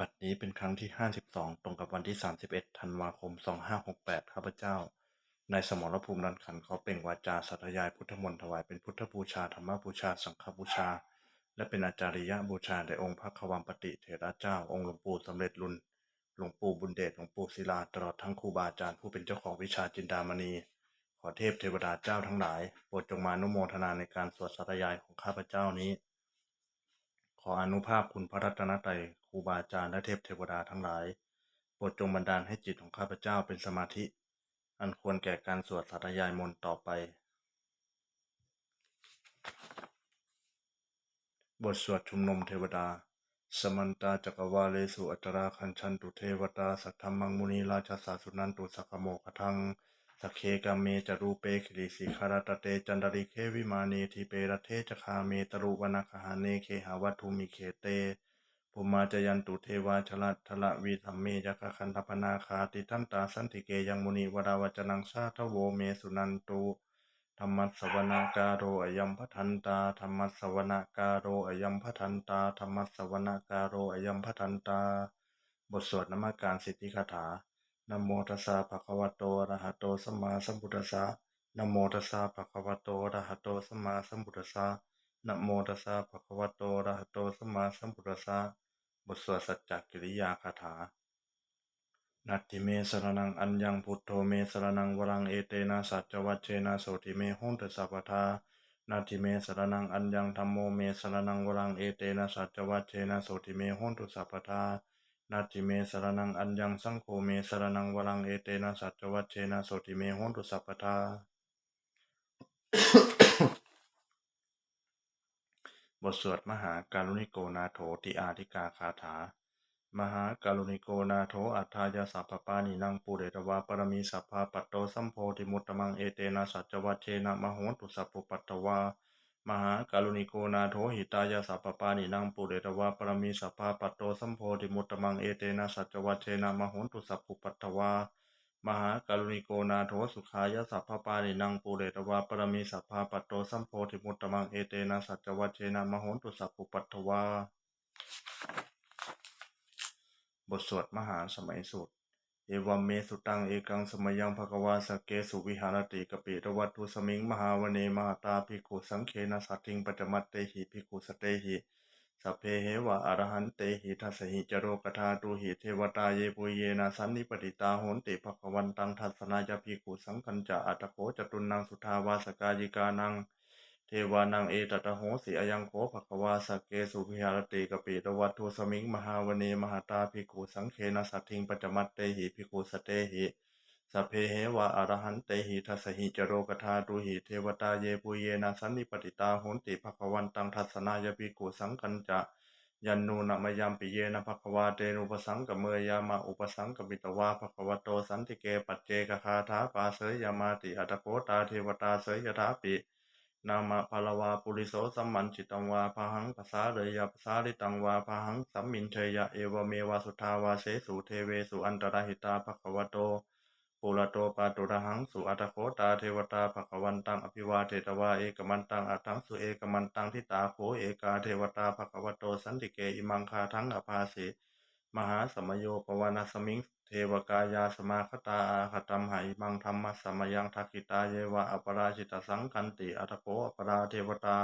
บัดนี้เป็นครั้งที่ห้าสิบสองตรงกับวันที่สามสิบเอ็ดธันวาคมสองห้าหกแปดข้าพเจ้า ในสมรภูมินันขันเขาเปล่งวาจาสัตยายพุทธมนต์ถวายเป็นพุทธบูชาธรรมบูชา สังฆบูชา และเป็นอาจาริยบูชาแด่องค์พระความปติเถระเจ้า องค์หลวงปู่สำเร็จรุนหลวงปู่บุญเดชหลวงปู่ศิลา ตลอดทั้งครูบาอาจารย์ผู้เป็นเจ้าของวิชาจินดามณี ขอเทพเทวดาเจ้าทั้งหลาย โปรดจงมานุโมทนาในการสวดสัตยายของข้าพเจ้านี้ ขออนุภาพคุณพระรัตนตรัย รูบาอาจารย์และเทพเทวดาทั้งหลาย โปรดจงบันดาลให้จิตของข้าพเจ้าเป็นสมาธิ อันควรแก่การสวดสัตยายมนต์ต่อไป บทสวดชุมนุมเทวดา สมันตาจักรวาเลสุอัตราคัญชันตุเทวตาสัทธรรมังมุนีราชสาสุนันตุสักโมคทังสักเคกามเมจรูเปคิริสิคารตเตจันดริเควิมาเนทิเปรเทจคาเมตรุวนาคหาเนเคหาวัตุมิเคเต ภูมาจยันตุเทวาชลัทละวีธรรมเมยกคันธพนาคาติทันตาสันติเกยังมุนีวราวจนังชาทโวเมสุนันตุธรรมัสวนากาโรอยัมพัทันตาธรรมัสวนากาโรอยัมพัทันตาธรรมัสวนากาโรอยัมพัทันตา บทสวดนมการสิทธิคาถานโมตัสสะภะคะวะโตอะระหะโตสัมมาสัมพุทธัสสะนโมตัสสะภะคะวะโตอะระหะโตสัมมาสัมพุทธัสสะนโมตัสสะภะคะวะโตอะระหะโตสัมมาสัมพุทธัสสะ บทสวดสัจจกิริยาคาถา นัตติเมสรนังอัญญังพุทโธเมสรนังวรังเอเตนะสัจจวัชเชนะโสติเมหุนตสัพพทานาทิเมสรนังอัญญังธรรมโมเมสรนังวรังเอเตนะสัจจวัชเชนะโสติเมหุนตุสัพพทานาทิเมสรนังอัญญังสังโฆเมสรนังวรังเอเตนะสัจจวัชเชนะโสติเมหุนตุสัพพทา บทสวดมหาการุณิโกนาโถติอาธิกาคาถา มหาการุณิโกนาโถอัฏฐายาสัพพปานินังปุเรตวาปรมีสัพพาปัตโตสัมโพธิมุตตมังเอเตนะสัจวัชเชนะมโหตุสัพพุปัตตวามหาการุณิโกนาโถหิตายาสัพพปานินังปุเรตวาปรมีสัพพาปัตโตสัมโพธิมุตตมังเอเตนะสัจวัชเชนะมโหตุสัพพุปัตตวา มหาการุณิโกนาโถสุขายสัพพปานินังปุเรตวาปรมีสัพพาปัตโตสัมโพธิมุตตมังเอเตนะสัจวัชเชนะมโหนตุสัพพุปัตถวาบทสวดมหาสมัยสุดเอวัมเมสุตังเอกังสมยังภควาสเกสุวิหารติกปิตวัตุสมิงมหาวเนมาตาภิกขุสังเคนะสัตถิงปัจจมัตเตหิภิกขุสเตหิ สัพเพเหวะอรหันเตหิทัสหิจโรกธาตุหิเทวตาเยปุเยนะสันนิปติตาโหนติภควันตังทัสสนายภิกขุสังคัญจะอัตโขจตุนังสุทาวาสกายิกานัง เทวานังเอตตะโหสิอายังโขภควาสเกสุวิหารติกปิตวัตถุสมิงมหาวเนมหาตาภิกขุสังเคนะสัตถิงปัจจมัตเตหิภิกขุสเตหิ สเพเหวะอรหันเตหิทัสหิจโรกธาตุหิเทวตาเยปุเยนะสันนิปติตาโหนติภควันตังทัสสนายภิกุสังคัญจะยันนูนมยามปิเยนะภควาเตนุปสังกเมยยามาอุปสังกมิตวาภควโตสันติเกปัจเจกคาถาปาเสยยามาติอัตโกตาเทวตาเสยยถาปินามะพลวาปุริโสสัมมันจิตังวาพหังภาษาเลยยะภาษาลิตังวาพหังสัมมินเชยะเอวเมวาสุทาวาเสสุเทเวสุอันตรหิตาภควโต ปุระโตปาตุระหังสุอัตโคตาเทวตาภควันตังอภิวาเทตวาเอกมันตังอัตังสุเอกมันตังทิตาโคเอกาเทวตาภควโตสันติเกอิมังคาทังอภาสิมหาสมโยปวานาสมิงเทวกายาสมาคตาอาคตัมหายมังธรรมสมยังทักิตาเยวะอปราชิตสังกันติอัตโกอปราเทวตา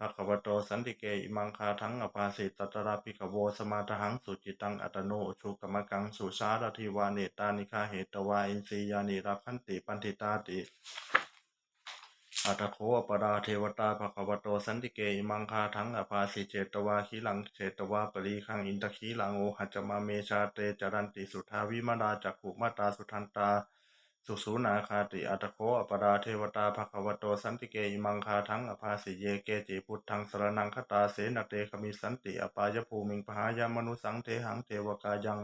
ภควโตสันติเกอิมังคาทั้งอภาสิตตระปิกโวสมาทหังสุจิตังอัตโนชุกรรมกังสุสารทิวาเนตานิคาเหตวาอินทรียานิรักขันติปันติตาติอัตโคอปราเทวตาภควโตสันติเกอิมังคาทั้งอภาสิเจตวาขีหลังเจตวาปรีคังอินทขีหลังโอหัจจมาเมชาเตจรันติสุทาวิมาดาจักขุมาตาสุทันตา สุสูนาคาติอัตโคอปราเทวตาภควโตสันติเกอิมังคาทังอภาสิเยเกจิพุทธังสรนังคตาเสนเตขมิสันติอปายภูมิงพหายามนุสังเทหังเทวกายัง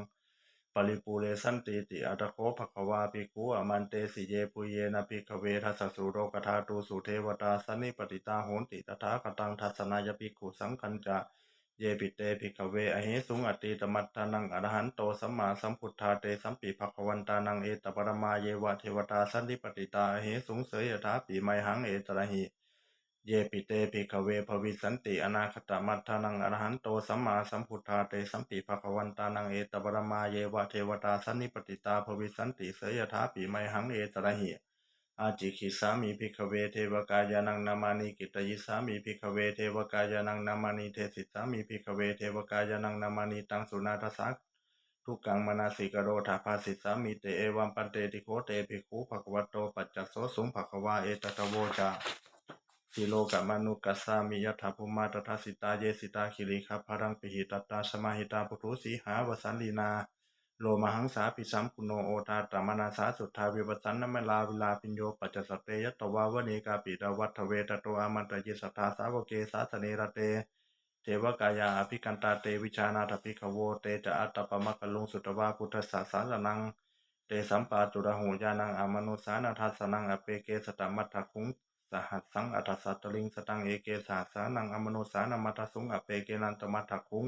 ปริปูเรสันติติอัตโคภควาปิกุอมันเตสิเยปุเยนะปิกเวทัสสสุโรกธาตุสุเทวตาสันนิปติตาโหนติตถาคตังทัสสนายปิกุสังคัญจะ เยปิเตภิกเวอเหสุงอติตมัตตานังอรหันโตสัมมาสัมพุทธาเตสัมปิภควันตานังเอตปรมาเยวะเทวตาสันนิปติตาอเหสุงเสยยถาปิไมหังเอตระหิเยปิเตภิกเวภวิสันติอนาคตมัทธานังอรหันโตสัมมาสัมพุทธาเตสัมปิภควันตานังเอตบรมาเยวะเทวตาสันนิปติตาภวิสันติเสยถาปิไมหังเอตระหิ อาจิคิสามีภิกขเวเทวกายานังนามานิกิตยิสามีภิกขเวเทวกายานังนามานิเทสิสามีภิกขเวเทวกายานังนามานิตังสุนาทสักทุกังมนาสิกโรธาภาสิสามิเตเอวัมปันเตติโคเตภิกขุภควัตโตปัจจโสสุงภควาเอตตะโวจาสิโลกมนุกัสสามิยถาภูมาตถาสิตาเยสิตาคิริคัพพรังปิหิตตาสมาหิตาปุถุสีหาวสันลีนา โลมาหังสาปิสัมปุโนโอตาตมนาสาสุทธาวิปัสสันนมลาวิลาปิญโยปัจจสตเตยตวาวเนกาปิตาวัฏเวตโตอามันตยิสัทธาสาวเกสาสเนรเตเทวกายาอภิกันตาเตวิชานาถปิขโวเตจะอัตตปมะกลุงสุตวาพุทธสสาสารนังเตสัมปาจุระหูยานังอามนุสานาทัสนังอเปเกสตมัตถคุงสหัสสังอัตสัตตลิงสตังเอเกสาสานังอมนุสานามัตสุงอเปเกนันตมัตถคุง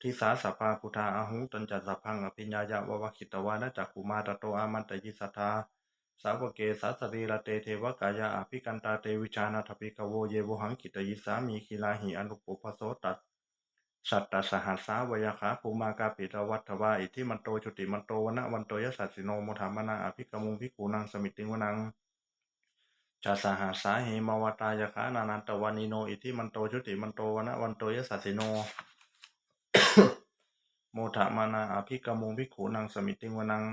ทิสาสภาพุทธาอาหุตันจัตสพังอภิญญายะววคิตวานะจักขุมาตโตอามันตยิสัทธาสาวกเกสัสรีระเตเทวกายาอภิกันตาเตวิชานาถปิกโวเยวหังกิตยิสามีคิลาหิอนุปุพโสตัสสัตตสหัสสาวยคาภูมากาปิตวัฏวาอิทิมันโตชุติมันโตวนะวันโตยสัสสิโนโมธามนาอภิกมุงพิกูนังสมิติงวนังชาสหัสสาเหมวตายคานานันตวานิโนอิทิมันโตชุติมันโตวนะวันโตยสัสสิโน โมทะมานาอภิกมุงภิขุนังสมิติงวนัง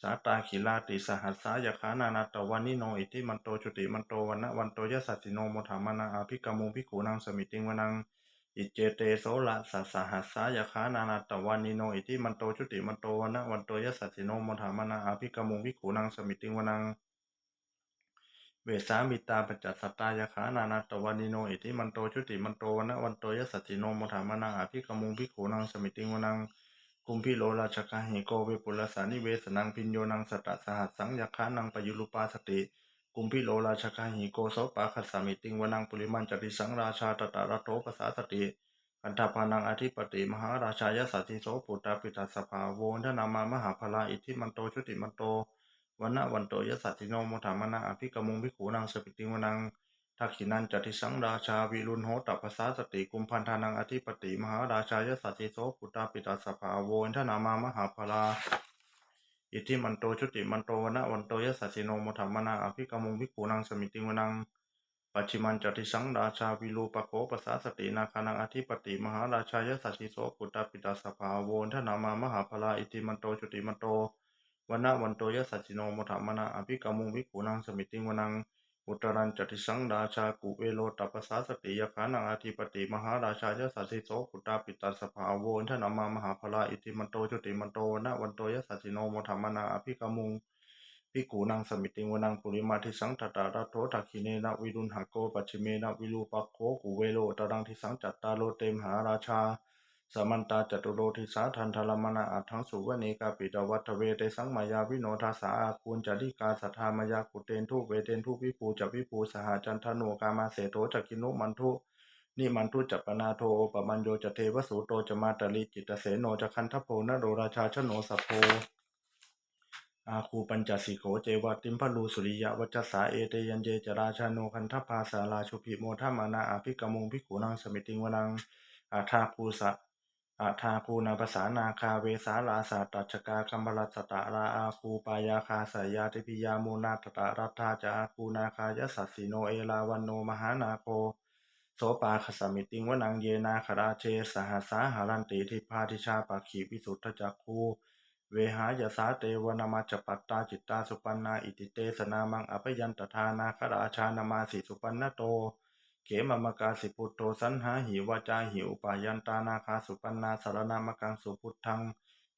สาตาขิลาติสหัสสายขานานาตวันนิโนอิทิมันโตจุติมันโตวันนะวันโตยสัสสิโนโมทามานาอภิกมุงภิขุนังสมิติงวนังอิเจเตโสละสัสหัสสายขานานาตวันนิโนอิทิมันโตจุติมันโตวันนะวันโตยสัสสิโนโมทามานาอภิกมุงภิขุนังสมิติงวนัง เวสามิตาปัจจัสตายาขานานาตวันนิโนอิทิมันโตชุติมันโตวันะวันโตยสัสสิโนมทามานาอภิกมุงภิกขุนังสมิติงวนังกุมพิโลราชกาหิโกเวปุลสานิเวสนังพิญโยนังสตตสหัสสังยาคานังปยุลุปาสติกุมพิโลราชกาหิโกโสปาคัสสามิติงวนังปุริมันจติสังราชาตตาระโตปสาสติกันทพานังอธิปติมหาราชายสัสสิโสปุตตาปิตัสภาโวนทนามามหาพลาอิทิมันโตชุติมันโต วันนะวันโตยสัสสิโนมธามนาอภิกมุงภิขุนังสปิติวนังทักขินันจติสังราชาวิรุณโหตัปสาสติกุมพันธานังอธิปติมหาราชายสัสสิโสปุตตาปิตัสภาโวนทนามามหาพลาอิทธิมันโตชุติมันโตวันะวันโตยสัสสิโนมธัมมนาอภิกมุงภิขุนังสมิติวนังปัจฉิมันจติสังราชาวิรูปโคปสาสตินาคานังอธิปติมหาราชายสัสสิโสปุตตาปิตาสภาโวนทนามามหาพลาอิทธิมันโตชุติมันโต วันนะวันโตยสัสสิโนโมธัมมนาอภิกมุงภิกขุนังสมิติงวนังอุตรันจติสังราชากุเวโลตัปสาสติยคานังอธิปติมหาราชายสัสสิโสปุตาปิตาสภาโวนทนามามหาพลาอิทธิมันโตชุติมันโตนะวันโตยสัสสิโนโมธัมมนาอภิกมุงภิกขุนังสมิติงวนังปุริมาทิสังตตาระโททักขิเนนะวิรุณหโกปัจฉิเมนะวิรูปัโคกุเวโลตรังทิสังจัตตาโลเตมหาราชา สมันตาจตุโลทิสาทันทลมนาอัตถังสุวเนกาปิตวัตเวเตสังมายาวิโนทาสาอาคูณจดิกาสัทธามายากุเตนทุเวเตนทุวิภูจวิภูสหจันทโนกามาเสโทจักกินุมันทุนิมันทุจัปปนาโทปมัญโยจเทวสุโตจมาตลิจิตเสโนจคันทโพนโรราชาชโนสัพโพอาคูปัญจสิโขเจวติมพลูสุริยะวัจสาเอเตยันเจจราชาโนคันทปาสาลาชุพิโมทามานาอาภิกมุงภิกขุนังสมิติงวนังอาทาภูสะ อาทาภูนาภาษานาคาเวสาลาสาตัชกาคัมบรัสตาราอาคูปายาคาสายาติพิยามูนาตตารัตถาจาอาคูนาคายสัสสิโนเอลาวันโนมหานาโคโสปาคสมิติงวนังเยนาคราเชสหัสาหารันติทิพาทิชาปักขีปิสุทธจักคูเวหายสาเตวนามาจปัตตาจิตตาสุปันนาอิติเตสนามังอภยันตทานาคราชานามาสิสุปันนโต เขมมกาสิพุทโธสันหาหิวาจาหิอุปายันตานาคาสุปันนาสารนามกังสุพุทธัง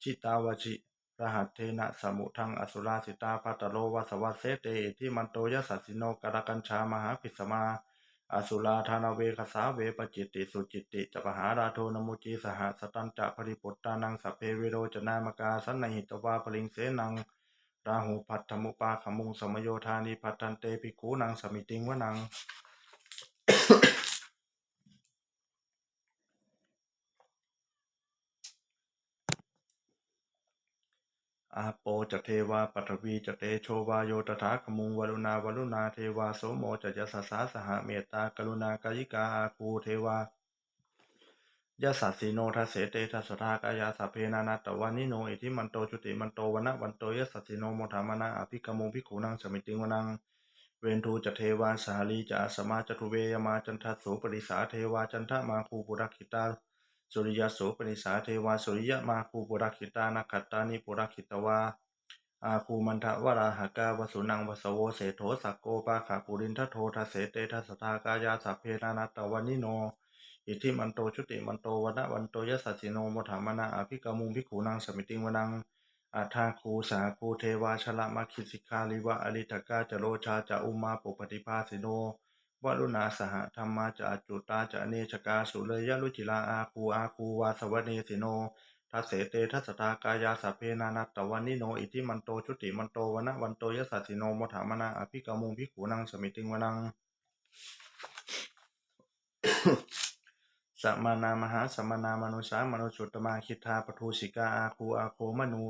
ชิตาวชิรหัตเทนะสมุทังอสุราสิตาปัตตโลวสวัสเสเตอิทิมันโตยสัสสิโนกรกัญชามหาภิสมาอสุราธานเวคสาเวปจิตติสุจิตติจปหาราโทนมุจีสหสตันจะปริปุตตานังสัพเพเวโรจนามกาสันนหิตวาปลิงเสนังราหูพัทธมุปาขมุงสมโยธานิพัตตันเตปิคูนังสมิติงวนัง อาโปจะเทวาปัทวีจะเตโชวาโยตถาคมุงวรุณาวรุณาเทวาโสโมจะยสสสาสหเมตตากรุณากายิกาอาคูเทวายะสัสสีโนทัสเสเตทัสทากายาสเพนานาตวานิโนอิทิมันโตจุติมันโตวนะวันโตยะสัสสีโนโมธามนาอภิกมุงพิขูนังสมิติงวนัง เวนทูจะเทวาสาลีจะอาสมาจตุเวยมาจันทัสโสปริสาเทวาจันทมาคูปุรักขิตาสุริยโสปริสาเทวาสุริยมาคูปุรักขิตานักขัตตานิปุรักขิตวาอาคูมันทะวราหากาวสุนังวสโวเสโถสักโกปาขาปุรินทโททัสเสเตทัสสทากายาสัพเพนานาตวานิโน อิทิมันโตชุติมันโตวนะวันโตยสัสสิโนมถามนาอภิกามุงพิขูนังสมิติงวนัง อาทาคูสาคูเทวาชละมัคคิสิกาลิวะอริตกาจโรชาจะอุมาปุปฏิภาสิโนวรุณาสหธรรมาจะอจุตาจะเนชกาสุเลยะลุจิลาอาคูอาคูวาสวเนสิโนทัสเสเตทัสตากายาสเพนานัตตวันนิโนอิทิมันโตชุติมันโตวนะวันโตยสัสสิโนมถามนาอภิกามุงพิขูนังสมิติงวนังสัมมานามหาสัมมนามนุสามนุสุตตมาคิทาปทุสิกาอาคูอาโคมนู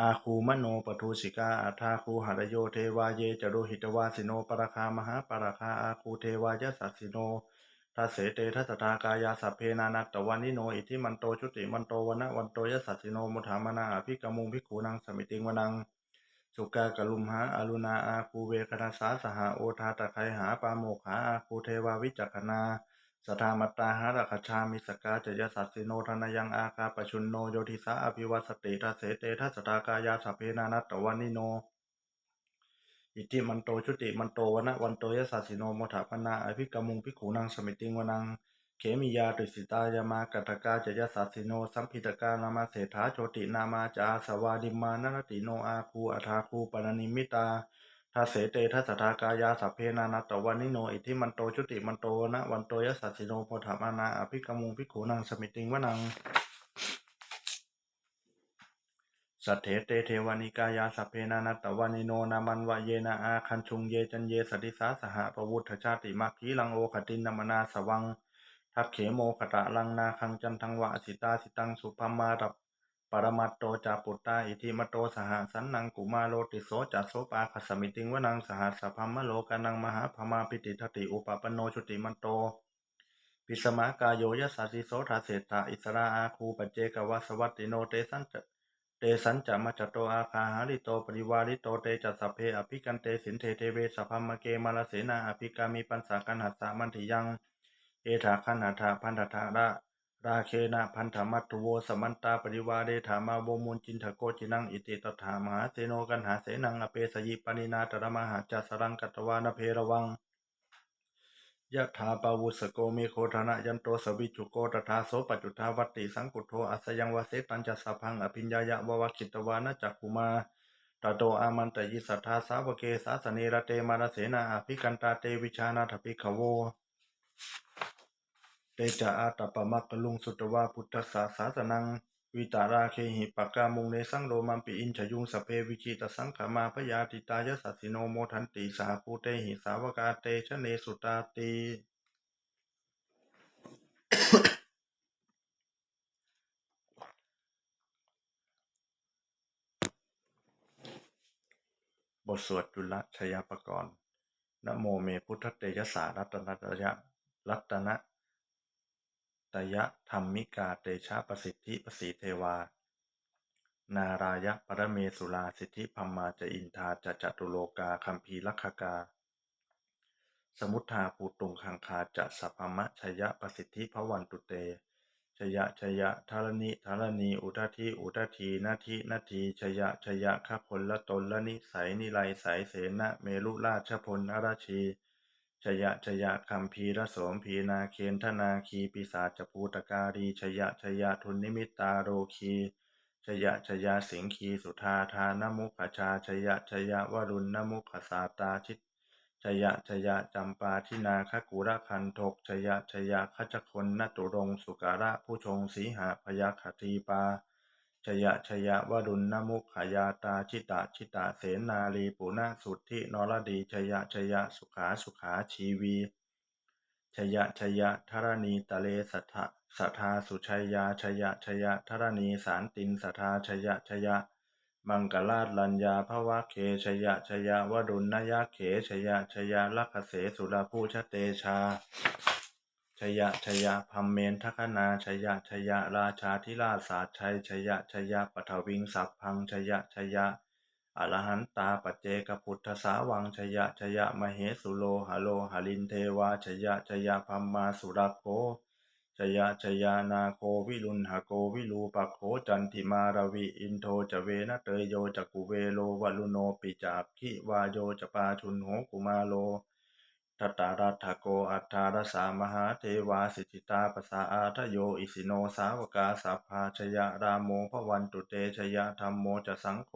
อาคูมโนปทุสิกาอัฏฐาคูหรโยเทวาเยจโรหิตวาสิโนปรคามหาปรคาอาคูเทวายสัสสิโนทัสเสเตทัสสทากายาสัพเพนานัตตวันนิโนอิทิมันโตชุติมันโตวนะวันโตยสัสสิโนมุถามนาอภิกมุงพิขูนังสมิติงวนัง สุกากะลุมหาอารุณาอาคูเวคณาสาสหาโอทาตะไคหาปาโมขาอาคูเทวาวิจักขณา สทามัตตาหารัคชามิสกาเจยสัสสิโนธนยังอาคาปชุนโนโยธิสาอภิวัสติทัสเสเตทัสตากายาสัพเพนานัตตวันนิโน อิติมันโตชุติมันโตวนะวันโตยสัสสิโนโมถาปนาอภิกมุงพิขูนังสมิติงวนัง เขมิยาตุสิตายามากัตกาเจยสัสสิโนสัมพิตกานามาเศรษฐาโชตินามาจาสวาดิมานนติโนอาคูอัฐาคูปนนิมิตา ทัสเสเตทัสทากายาสัพเพนานัตวันนิโนอิทิมันโตชุติมันโตนะวันโตยสัสสิโนโพธามานาอภิกมุงพิขูนังสมิติงวนังสัทเถเตเทวานิกายาสัพเพนานัตตวันนิโนนามันวะเยนะอาคันชุงเยจันเยสติสาสหปวุฒชาติมัคคีลังโอขตินนามนาสวังทักเขโมขตะลังนาคังจันทังวะสิตาสิตังสุภมมารับ ปรมัตโตจาปุตตาอิทิมโตสหสันนังกุมาโลติโสจัสโสปาคสมิติงวนังสหัสสพัมมโลกานังมหาพมาปิติทติอุปปโนชุติมันโตปิสมากายโยยสัสิโสทาเศตาอิสราอาคูปเจกวสวัตติโนเตสันเตสันจะมัจโตอาคาหาริโตปริวาริโตเตจัสสพเพอภิกันเตสินเทเทเวสพัมเกมาลเสนาอภิกามิปันสากันหัสสามันติยัง เอถาคันหัตถาพันธทาระ ราเคนะพันธมัตถุโวสมันตาปริวาเดถามาโวมุนจินทโกจินังอิติตถามหาเสโนกันหาเสนังอเปสยิปนินาตระมหาจัสรังกัตวานเพระวังยะถาปาวุสโกเมโคธนะยันโตสวิจุโกตถาโสปจุทาวัตติสังกุโทอัสยังวเสตัญจะสัพพังอภิญญายะววคิตวานะจักกุมาตโตอามันตยิสัทธาสาวเกสาสเนระเตมารเสนาอภิกันตาเตวิชานาถปิขโว เตจาอาตปะมักกลุงสุตวาพุทธสาสาสนัง วิตาราเคหิปากามุงเนสังโลมัมปิอินชยุงสเพวิชิตสังขามาพยาติตายสัสสิโนโมทันติสาภูเตหิสาวกาเตชะเนสุตาติบทสวดจุลชยปกรณ์นโมเมพุทธเตยสารัตนตยะรัตนะ ตยะธรรมิกาเตชะประสิทธิประสีเทวา นารายะปรเมสุลาสิทธิพัมมาจะอินทาจะจตุโลกาคัมภีลักขกา สมุทธาปูตุงคังคาจะสัพพมะชยะประสิทธิพวันตุเตชยะชยะธารณิธารณีอุทธิอุทธีนาทินาทีชยะชยะขพลละตนละนิสัยนิไลสายเสนะเมลุราชพลนราชี ชยะชยะคัมภีรโสมพีนาเคนธนาคีปิสาจภูตการีชยะชยะทุนนิมิตตาโรคีชยะชยะสิงคีสุธาทานมุขชาชยะชยะวรุณนมุขสาตาชิตชยะชยะจำปาทินาคกุระคันทกชยะชยะขจคนนตุรงสุการะผู้ชงสีหาพยาคตีปา ชยะชยะวรุณนมุขยาตาชิตาชิตาเสนาลีปุณสุทธินรดีชยะชยะสุขาสุขาชีวีชยะชยะธรณีตะเลสัทธะสัทธาสุชัยยาชยะชยะธรณีสารตินสัทธาชยะชยะมังกลาลัญญาภวะเคชยะชยะวดุลนยะเขชยะชยะลักขเสสุรภูชเตชา ชยะชยะพัมเมนทัคนาชยะชยะราชาธิราชสาชัยชยะชยะปทวิงสัพพังชยะชยะอรหันตาปเจกพุทธสาวังชยะชยะมเหสุโลหโลหลินเทวาชยะชยะพัมมาสุรโคชยะชยานาโควิรุณหโกวิลูปโคจันทิมารวิอินโทจเวนะเตยโยจักุเวโลวลุโนปิจักขิวาโยจปาชุนโหกุมาโล ทตตารัตโกอัฏฐารสามหาเทวาสิทธิตาปสาอาทโยอิสิโนสาวกาสัพพาชยะรามโมพวันตุเตชยะธรรมโมจะสังโฆ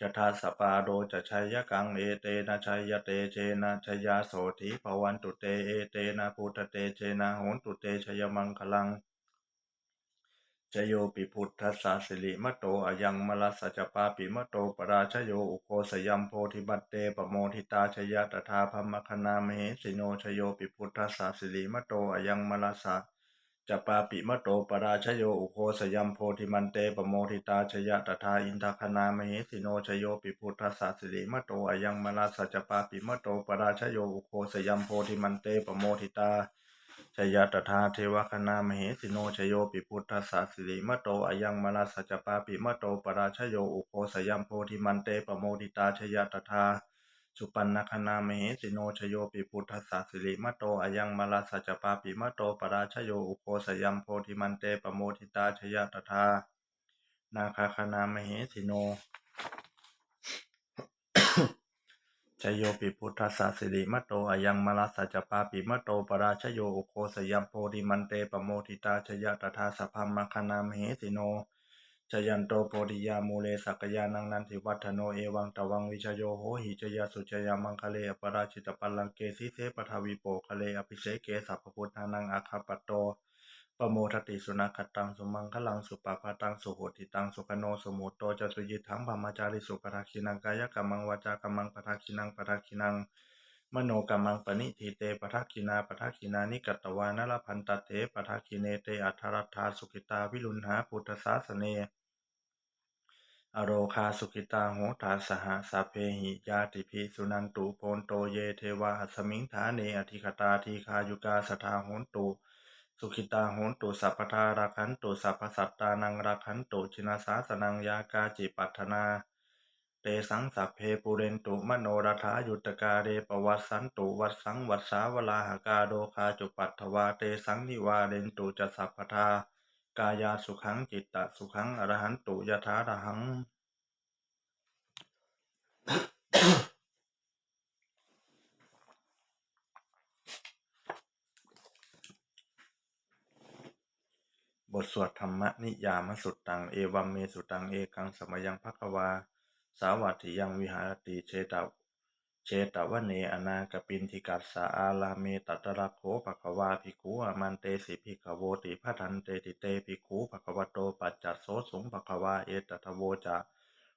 จะทาสปาโดจะชัยกังเอเตนะชัยเตเชนะชยาโสธิพวันตุเตเอเตนะพุทธเตเชนะโหนตุเตชยมังคลัง ชโยปิพุทธัสสะสิริมะโตอะยังมลัสสะจปาปิมะโตปราชโยอุโคสยัมโพธิบัตเตปโมทิตาชยะตถาพมคณามเหสิโนชโยปิพุทธัสสะสิริมะโตอะยังมลัสสะจปาปิมะโตปราชโยอุโคสยัมโพธิมันเตปโมทิตาชยะตถาอินทคณามเหสิโนชโยปิพุทธัสสะสิริมะโตอะยังมลัสสะจปาปิมะโตปราชโยอุโคสยัมโพธิมันเตปโมทิตา ชยตถาเทวคณามเหสิโนชโยปิพุทธสสะสิริมะโตอะยังมาลัสสะจปาปิมะโตปราชโยอุโคสยัมโพธิมันเตปโมทิตาชยตถาสุปันนคณามเหสิโนชโยปิพุทธสสะสิริมะโตอะยังมาลัสสะจปาปิมะโตปราชโยอุโคสยัมโพธิมันเตปโมทิตาชยตถานาคาคณามเหสิโน ชโยปิพุทธัสสะสิริมะโตอะยังมลัสสะจปาปิมะโตปราชโยอุโคสยัมโพธิมันเตปโมทิตาชยะตถาสัพพมมคณามเหสิโนชยันโตโพธิยามูเลสักยานังนันทิวัฒโนเอวังตวังวิชโยโหหิจยาสุจยามังคะเลปราชิตปัลลังเกสิเสปทาวิโปคะเลอภิเสเกสัพพพุทธานังอาคาปโต ปโมทติสุนัขตังสุมังคลังสุปปาตังสุโหติตังสุขโนสมุตโตจตุยิทังพมจาริสุปทักินังกายกรรมังวาจากรรมังปทักินังปทักินัง มโนกรรมังปณิทิเตปทักินาปทักินานิกัตวานลพันตเถปทักขิเนเตอัทธรัตถาสุขิตาวิลุณหาพุทธสาสเนอโรคาสุขิตาโหตาสหสัพเพหิยาติภิสุนันตุโพนโตเยเทวาสมิงฐาเนอธิคตาทีคายุกาสทาโหนตุ สุขิตาโหนตุสัพพทาราคันตุสัพพสัตตานังราคันตุชินาสาสนังยากาจิปัฏนา เตสังสัพเพปุเรนตุมโนรัฐายุตกาเรปวัสสันตุวัดสังวัดสาวลาหกาโดคาจุปัตถวาเตสังนิวาเรนตุจะสัพพทากายาสุขังจิตตสุขังอรหันตุยถาระหัง บทสวดธรรมนิยามสุตตัง เอวัมเมสุตัง เอกังสมยังภควา สาวัตถิยังวิหารติเชตวเชตวเนอนาคปินทิกัสสาอาลาเมตัตระโคภควาภิกขุอามันเตสิภิกขโวติพัทันเตติเตภิกขุภควโตปัจจัสโสสุงภควาเอตทโวจะ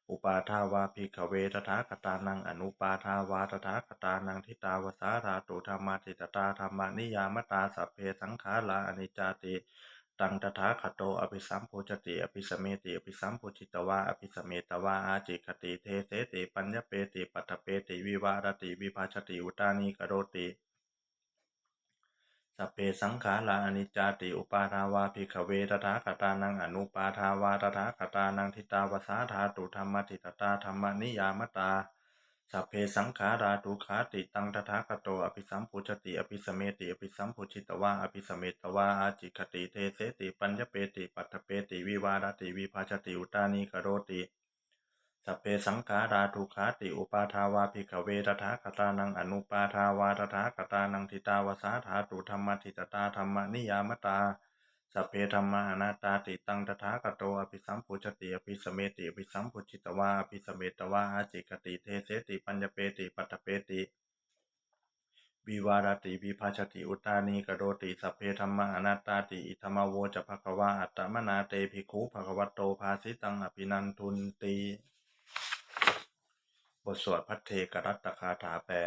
อุปาทาวาภิกขเวตถาคตานังอนุปาทาวาตถาคตานังทิตาวสาราตุธรรมาทิตตาธรรมานิยามตาสัพเพสังขาราอนิจจติ ตังตถาคตโตอภิสัมโพจติอภิสเมติอภิสัมโพจิตวาอภิสเมตวาอาจิคติเทเสติปัญญเปติปัตถเปติวิวารติวิภาชติอุตานีกโรติสัพเพสังขาราอนิจจติอุปาทาวาภิกเวตถาคตานังอนุปาทาวาตถาคตานังทิตาวสาธาตุธรรมติตตาธรรมนิยามตา สัพเพสังขาราทุขาติตังตถาคโตอภิสัมพุชติอภิสเมติอภิสัมพุชิตวาอภิสเมตวาอาจิคติเทเสติปัญญเปติปัตถเปติวิวารติวิภาชติอุตานีกโรติสัพเพสังขาราทุขาติอุปาทาวาภิกขเวตถาคตานังอนุปาทาวาตถาคตานังทิตาวสาธาตุธรรมทิตตาธรรมนิยามตา สัพเพธรรมาอนาตาติตังตถาคโตอภิสัมพุชติอภิสเมติอภิสัมพุชิตวาอภิสเมตวาอาจิกติเทเสติปัญญเปติปัตถเปติวิวารติวิภาชติอุตานีกโรติสัพเพธรรมาอนาตตาติอิธรรมโวจะภควาอัตตมนาเตภิกขุภควโตภาสิตังอภินันทุนตีบทสวดพัทเทกรัตตคาถาแปล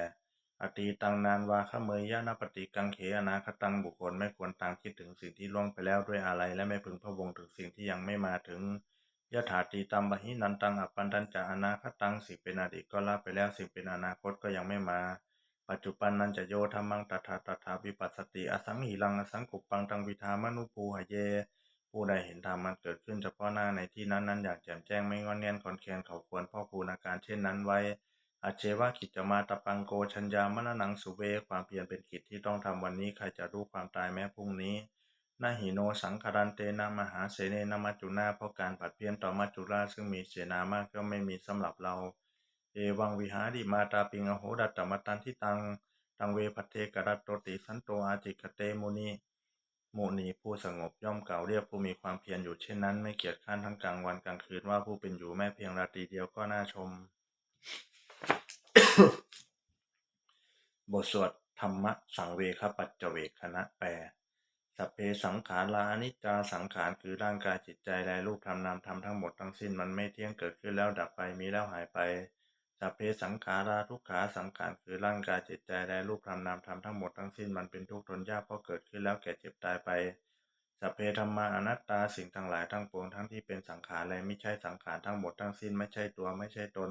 อตีตังนานวาขเมยยะนปฏิกังเขอนาคตังบุคคลไม่ควรตามคิดถึงสิ่งที่ล่วงไปแล้วด้วยอะไร และไม่พึงพะวงถึงสิ่งที่ยังไม่มาถึงยะถาตีตัมบหินันตังอปันตัญจะอนาคตังสิ่งเป็นอดีตก็ละไปแล้วสิ่งเป็นอนาคตก็ยังไม่มา ปัจจุบันนันจะโยธรรมังตถาตถาวิปัสสติอสังหิรังอสังกุปปังตังวิธามนุภูหเย ผู้ใดเห็นธรรมมันเกิดขึ้นเฉพาะหน้าในที่นั้นนั้นอยากแจ่มแจ้งไม่งอนเงียนคอนแคนเขาควรพ่อคูณอาการเช่นนั้นไว้ อาเจวะกิจจะมาตะปังโกชัญญามะนังสุเว ความเพียรเป็นกิจที่ต้องทำวันนี้ใครจะรู้ความตายแม้พรุ่งนี้นาหิโนสังคารันเตนะมหาเสเนนมัจจุนาเพราะการผัดเพี้ยนต่อมัจจุราซึ่งมีเสนามากก็ไม่มีสำหรับเรา เอวังวิหาริมาตาปิงอโหดัตตมตันทิตังตังเวพัเทกรัตโตติสันโตอาจิกเตมุนีมุนีผู้สงบย่อมกล่าวเรียกผู้มีความเพียรอยู่เช่นนั้น ไม่เกียจข้านทั้งกลางวันกลางคืนว่าผู้เป็นอยู่แม้เพียงราตรีเดียวก็น่าชม บทสวดธรรมะสังเวคปัจเจเวคณะแปลสัพเพสังขารานิจจาสังขารคือร่างกายจิตใจและรูปธรรมนามธรรมทั้งหมดทั้งสิ้นมันไม่เที่ยงเกิดขึ้นแล้วดับไปมีแล้วหายไปสัพเพสังขาราทุกขาสังขารคือร่างกายจิตใจและรูปธรรมนามธรรมทั้งหมดทั้งสิ้นมันเป็นทุกข์ทนยากเพราะเกิดขึ้นแล้วแก่เจ็บตายไปสัพเพธรรมาอนัตตาสิ่งทั้งหลายทั้งปวงทั้งที่เป็นสังขารและไม่ใช่สังขารทั้งหมดทั้งสิ้นไม่ใช่ตัวไม่ใช่ตน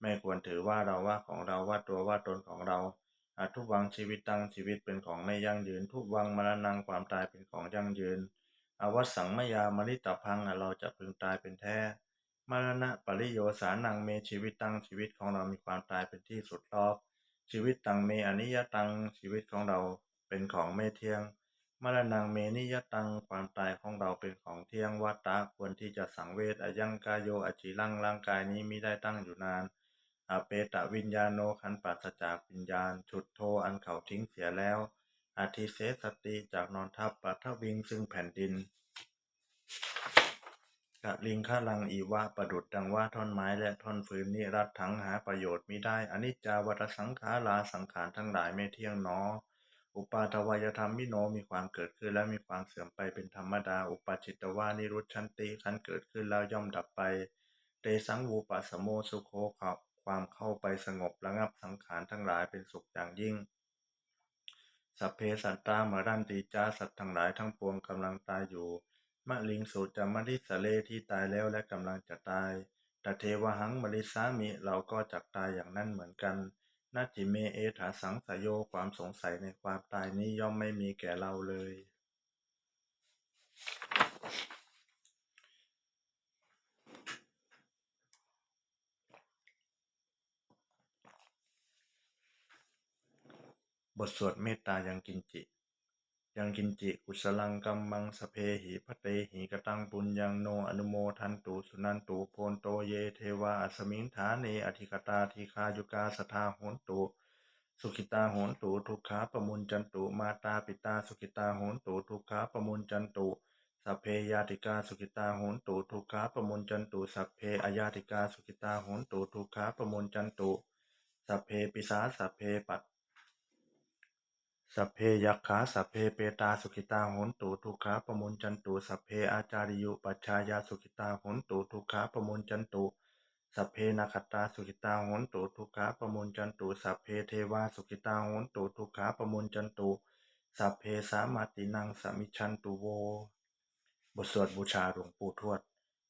ไม่ควรถือว่าเราว่าของเราว่าตัวว่าตนของเราอาทุกวังชีวิตตั้งชีวิตเป็นของไม่ยั่งยืน ทุกวังมรณงความตายเป็นของยั่งยืนอวัสังมยามริตพังเราจะพึงตายเป็นแท้มรณะปริโยสานังเมชีวิตตั้งชีวิตของเรามีความตายเป็นที่สุดรอบ ชีวิตตังเมอนิยตังชีวิตของเราเป็นของไม่เที่ยงมรณังเมนิยตังความตายของเราเป็นของเที่ยงวัตตะควรที่จะสังเวชอายังกายโยอจิลังร่างกายนี้มิได้ตั้งอยู่นาน อาเปตะวิญญาโนขันปัสจากวิญญาณ ฉุดโทอันเขาทิ้งเสียแล้วอาทิเสสติจากนอนทับปัทวิงซึ่งแผ่นดินกะลิงฆาลังอีวะประดุดดังว่าท่อนไม้และท่อนฟืนนี้รัดทั้งหาประโยชน์มิได้อนิจจาวัตสังขาราสังขารทั้งหลายไม่เที่ยงหนอ อุปาทวายธรรมมิโนมีความเกิดขึ้นและมีความเสื่อมไปเป็นธรรมดา อุปาจิตวานิรุชันติขันเกิดขึ้นแล้วย่อมดับไปเตสังวูปัสโมสุโคขะ ความเข้าไปสงบระงับสังขารทั้งหลายเป็นสุขอย่างยิ่ง สัพเพสัตตามรันติจาสัตว์ทั้งหลายทั้งปวงกำลังตายอยู่ มะลิงสูจมริสเลที่ตายแล้วและกำลังจะตายตเทวหังมริสามิเราก็จักตายอย่างนั้นเหมือนกันนาจิเมเอถาสังสยโยความสงสัยในความตายนี้ย่อมไม่มีแก่เราเลย บทสวดเมตตายังกินจิ ยังกินจิกุสลังกัมมังสเพหิพเตหิกตังปุญญังโนอนุโมทันตุสุนันตุโพนโตเยเทวาอสมิงฐาเนอธิกตาทีคายุกาสทาโหนตุสุขิตาโหนตุทุกขาปมุนจันตุมาตาปิตาสุขิตาโหนตุทุกขาปมุนจันตุสัพเพยาติกาสุขิตาโหนตุทุกขาปมุนจันตุสัพเพอยาติกาสุขิตาโหนตุทุกขาปมุนจันตุสัพเพปิสาสัพเพปัต สัพเพยักขาสัพเพเปตาสุขิตาโหนตุทุกขาปมุนจันตุสัพเพอาจาริยุปัชชายาสุขิตาโหนตุทุกขาปมุนจันตุสัพเพนาคตาสุขิตาโหนตุทุกขาปมุนจันตุสัพเพเทวาสุขิตาโหนตุทุกขาปมุนจันตุสัพเพสามาตินังสมิชันตุโว บทสวดบูชาหลวงปู่ทวด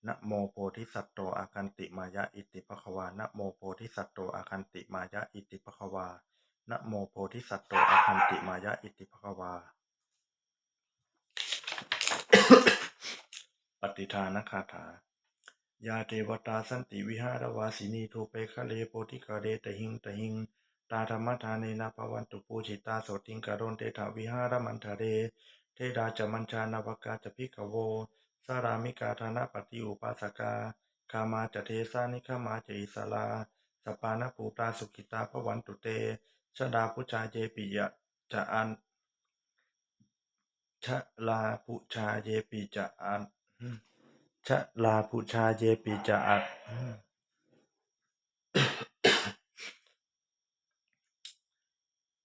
นะโมโพธิสัตโตอาคันติมายะอิติปะควานะโมโพธิสัตโตอาคันติมายะอิติปะควา นะโมโพธิสัตโตอคันติมายะอิติภควา ปฏิทานคาถายาเทวตาสันติวิหารวาสินีทูเปคะเลโพธิกาเรตหิงตหิง ตาธรรมทานนนาภวันตุปูชิตาโสติงการนเตถาวิหารมันทะเร เทดาจมัญชานาวกาจะพิกโว สารามิกาธนาปฏิอุปาสกาคามาจะเทสานิคามาจะอิสลาสปานปูตาสุกิตาภวันตุเต ชดาพุชาเยปิยะจะอันชลาพุชาเยปิจะอันชลาพุชาเยปิจะอัน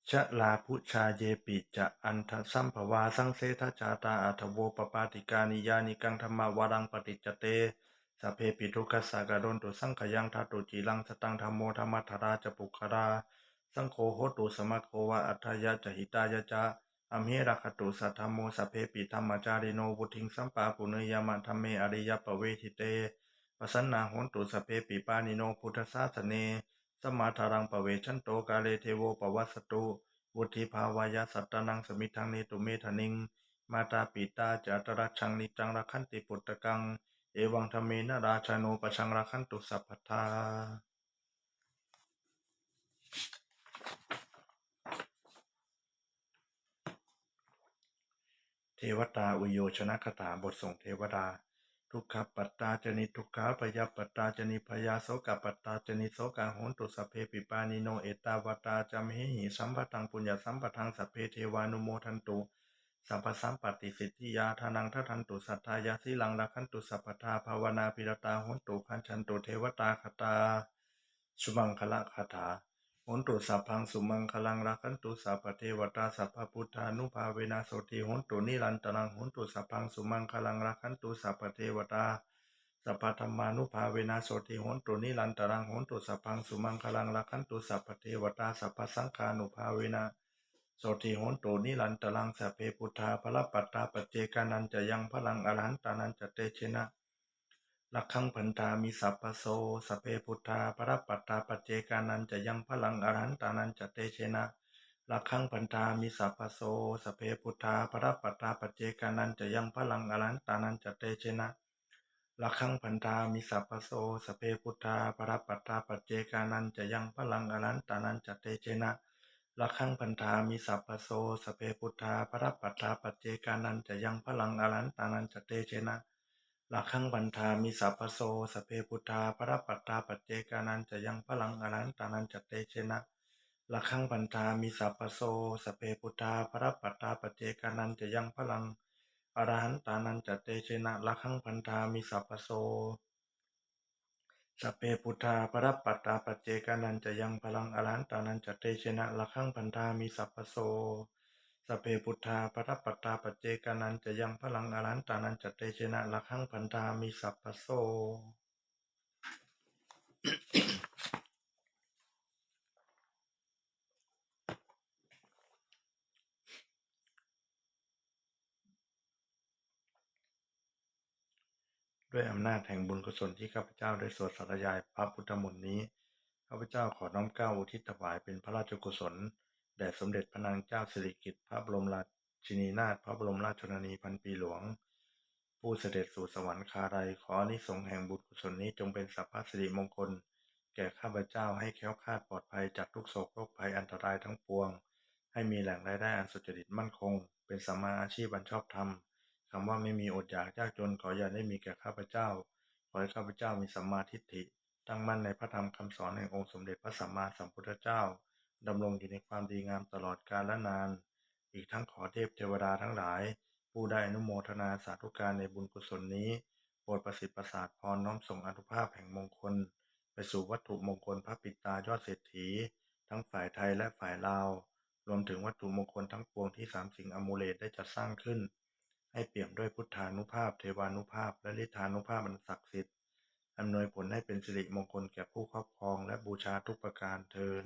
ชลาพุชาเยปิจะอันทสัมภวาสังเสทจาตาอัทโวปปาติกานิยานิกังธรรมวรังปฏิจเตสเพปิทุกัสสะกะดนตุสังขยังทัตุจีลังสตังธรรมโมธรรมธราจะปุครา สังโฆโหตุสมัคโควะอัฏฐยะจะหิตายะจะอัมรัคตุสัทธมโมสัพเพปิธรรมจาริโนวุทิงสัมปาปุเนยามะธรรมเมอริยปเวทิเตปสันนาโหนตุสัพเพปิปานิโนพุทธศาสเน สมมาทารังปเวชันโตกาเลเทโวปวัสตุวุธิภาวายาสัตตนังสมิทังเนตุเมธนิง มาตาปิตาจาตระชังนิจังรักขันติปุตตะกัง เอวังธรรมเมนราชาโนปชังรักขันตุสัพพทา เทวตาอุโยชนะคาถาบทส่งเทวดา ทุกขปัตตาจนิทุกขาปยปัตตาจนิพยาโสกปัตตาจนิโสกาโหนตุสเพปิปานิโนเอตาวตาจามหิหิสัมปทังปุญญาสัมปทังสัพเพเทวานุโมทันตุสัพพสัมปติสิทธิยาทานังทัทันตุสัทธายาสิลังรักขันตุสัพพทาภาวนาปิรตาโหนตุคันชันตุเทวตาคตาสุมังคละคาถา นตุสัพพังสุมังคลังรักขันตุสัพพเทวตาสัพพพุทธานุภาเวนะโสติหนตุนิรันตรังหนตุสัพพังสุมังคลังรักขันตุสัพพเทวตาสัพพธรรมานุภาเวนะโสติหนตุนิรันตรังหนตุสัพพังสุมังคลังรักขันตุสัพพเทวตาสัพพสังฆานุภาเวนะโสติหนตุนิรันตรังสัพเพพุทธาพระปัตตาปเจกานันจะยังพลังอรหันตานันจะเตเชนะ ลักขังพันธามิสัพพโสสพเพพุทธาปรปัตตาปเจกานันจะยังพลังอรหันตานันจะเตเชนะลักขังพันธามิสัพพโสสพเพพุทธาปรปัตตาปเจกานันจะยังพลังอรหันตานันจะเตเชนะลักขังพันธามิสัพพโสสพเพพุทธาปรปัตตาปเจกานันจะยังพลังอรหันตานันจะเตเชนะลักขังพันธามิสัพพโสสพเพพุทธาปรปัตตาปเจกานันจะยังพลังอรหันตานันจะเตเชนะ หลักขังบันทามิสัพพโสสเพพุทธาประปัตตาปัจเจกานันจะยังพลังอรหันตานันจะเตเชนะหลักขังบันทามิสัพพโสสเพพุทธาประปัตตาปัจเจกานันจะยังพลังอรหันตานันจะเตเชนะลักขังบันทามิสัพพโสสเพพุทธาปรปัตตาปัจเจกานันจะยังพลังอรหันตานันจะเตเชนะลักขังบันทามิสัพพโส สเพพุทธาปรปัตาปเจกานันจะยังพลังอรันตานันจะเตชนะละขังพันธามิสัพพโสด้วยอำนาจแห่งบุญกุศลที่ข้าพเจ้าได้สวดสาธยายพระพุทธมนต์นี้ ข้าพเจ้าขอน้อมเกล้าอุทิศถวายเป็นพระราชกุศล แด่สมเด็จพระนางเจ้าสิริกิติ์พระบรมราชินีนาถพระบรมราชชนนีพันปีหลวง ผู้เสด็จสู่สวรรคาลัยขออนิสงส์แห่งบุญกุศลนี้จงเป็นสัพพสิริมงคล แก่ข้าพเจ้าให้แค้วคลาดปลอดภัยจากทุกโศกโรคภัยอันตรายทั้งปวง ให้มีแหล่งรายได้อันสุจริตมั่นคง เป็นสัมมาอาชีพอันชอบธรรมคำว่าไม่มีอดอยากยากจนขออย่าได้มีแก่ข้าพเจ้า ขอให้ข้าพเจ้ามีสัมมาทิฏฐิ ตั้งมั่นในพระธรรมคำสอนแห่งองค์สมเด็จพระสัมมาสัมพุทธเจ้า ดำรงอยู่ในความดีงามตลอดกาลและนาน อีกทั้งขอเทพเทวดาทั้งหลาย ผู้ได้อนุโมทนาสาธุการในบุญกุศลนี้ โปรดประสิทธิ์ประสาทพรน้อมส่งอนุภาพแห่งมงคล ไปสู่วัตถุมงคลพระปิตายอดเศรษฐี ทั้งฝ่ายไทยและฝ่ายลาว รวมถึงวัตถุมงคลทั้งปวงที่สามสิ่งอมูเลตได้จัดสร้างขึ้น ให้เปี่ยมด้วยพุทธานุภาพ เทวานุภาพ และฤทธานุภาพอันศักดิ์สิทธิ์อำนวยผลให้เป็นสิริมงคลแก่ผู้ครอบครองและบูชาทุกประการเทิน